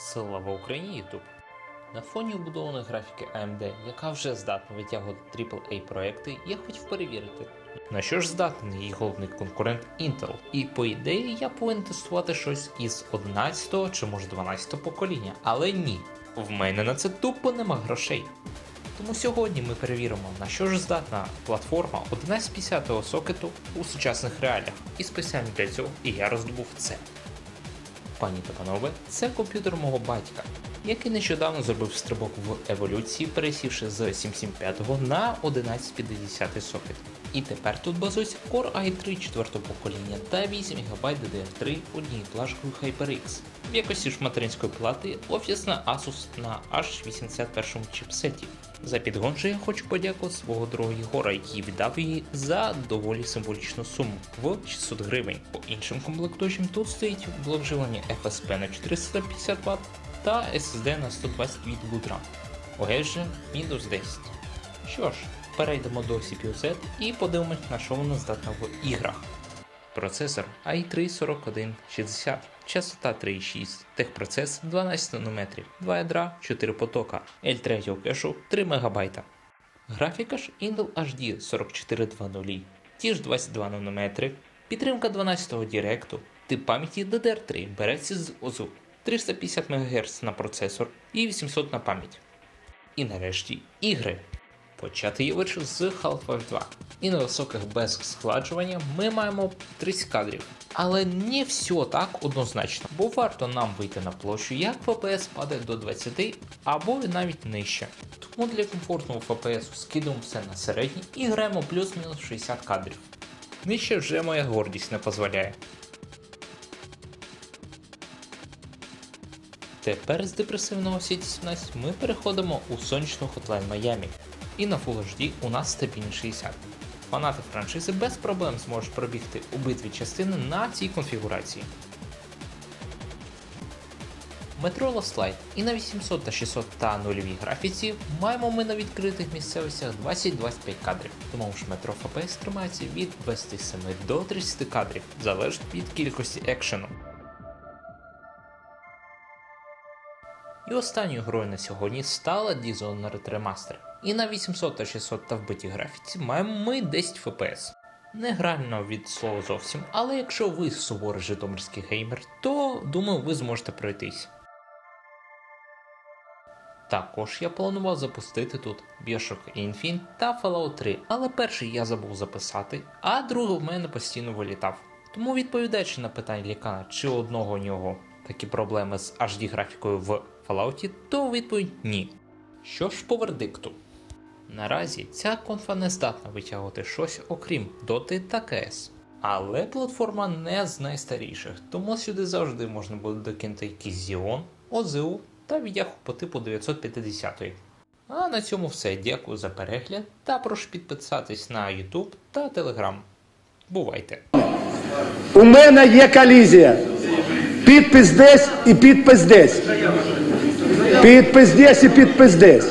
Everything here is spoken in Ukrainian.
Слава Україні YouTube! На фоні вбудованої графіки AMD, яка вже здатна витягувати AAA проекти, я хотів перевірити, на що ж здатний її головний конкурент Intel. І по ідеї я повинен тестувати щось із 11 чи може 12 покоління, але ні, в мене на це тупо нема грошей. Тому сьогодні ми перевіримо, на що ж здатна платформа 1150 сокету у сучасних реаліях. І спеціально для цього і я роздобув це. Пані та панове, це комп'ютер мого батька, який нещодавно зробив стрибок в еволюції, пересівши з 775 на 1150 сокет. І тепер тут базується Core i3 4 покоління та 8 ГБ DDR3 однією плашкою HyperX. В якості ж материнської плати офісна Asus на H81 чіпсеті. За підгон же я хочу подякувати свого друга Єгора, який віддав її за доволі символічну суму в 600 гривень. По іншим комплектуючим тут стоїть блокжилення FSP на 450 Вт та SSD на 128 ВБ. ОГЕ же Windows 10. Що ж, перейдемо до CPU-Z і подивимось, на що вона здатна в іграх. Процесор i3 4160, частота 3,6, техпроцес 12 нанометрів, 2 ядра, 4 потока, L3 кешу 3 МБ. Графіка ж Intel HD 4420, ті ж 22 нанометри, підтримка 12-го Директу, тип пам'яті DDR3 береться з ОЗУ, 350 МГц на процесор і 800 на пам'ять. І нарешті ігри. Почати я вирішив з Half-Life 2. І на високих без схладжування ми маємо 30 кадрів. Але не все так однозначно, бо варто нам вийти на площу, як FPS падає до 20 або навіть нижче. Тому для комфортного FPS скидуємо все на середній і граємо плюс-мінус 60 кадрів. Нижче вже моя гордість не дозволяє. Тепер з депресивного City 17 ми переходимо у сонячну Hotline Miami. І на Full HD у нас стабільний 60. Фанати франшизи без проблем зможуть пробігти обидві частини на цій конфігурації. Метро Lost Light і на 800 та 600 та нульовій графіці маємо ми на відкритих місцевостях 20-25 кадрів, тому ж метро FPS тримається від 27 до 30 кадрів, залежить від кількості екшену. І останньою грою на сьогодні стала Dishonored Remaster. І на 800 та 600 та вбитій графіці маємо ми 10 FPS. Не грально від слова зовсім, але якщо ви суворий житомирський геймер, то думаю ви зможете пройтись. Також я планував запустити тут Bioshock Infinite та Fallout 3, але перший я забув записати, а другий в мене постійно вилітав. Тому відповідаючи на питання Лікана, чи одного нього такі проблеми з HD графікою в Fallout, то відповідь ні. Що ж по вердикту? Наразі ця конфа не здатна витягувати щось окрім Dota та CS. Але платформа не з найстаріших, тому сюди завжди можна буде докинути якийсь Xeon, OZU та відяху по типу 950. А на цьому все. Дякую за перегляд та прошу підписатись на YouTube та Telegram. Бувайте! У мене є колізія. Підпис десь і підпис десь. Підпис десь і підпис десь.